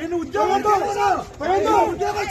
నేను ఉద్యోగంతో ఉద్యోగం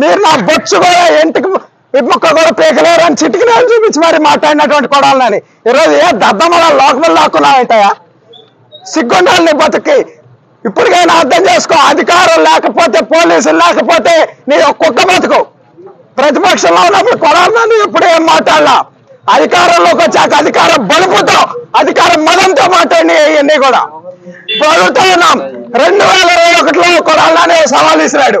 మీరు నా బొచ్చు కూడా ఇంటికి విప్పక్క కూడా పీకలేరు అని చిటికిన చూపించి మరి మాట్లాడినటువంటి కొడాలని. ఈరోజు ఏ దద్దమల లోకములు లాక్కున్నావంటాయా సిగ్గుండాలి నీ బతుకి ఇప్పటికైనా అర్థం చేసుకో అధికారం లేకపోతే పోలీసులు లేకపోతే నీ కుక్క బతుకు. ప్రతిపక్షంలో ఉన్నప్పుడు కొడాలని ఇప్పుడు ఏం మాట్లాడలా? అధికారంలోకి వచ్చాక అధికారం బలుపుతో అధికారం మదంతో మాట్లాడి ఇవన్నీ కూడా. ఇప్పుడు ఉన్నాం. రెండు వేల ఇరవై ఒకటిలో కొడాలని సవాల్ ఇసిరాడు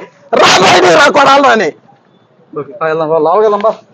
కొడాలని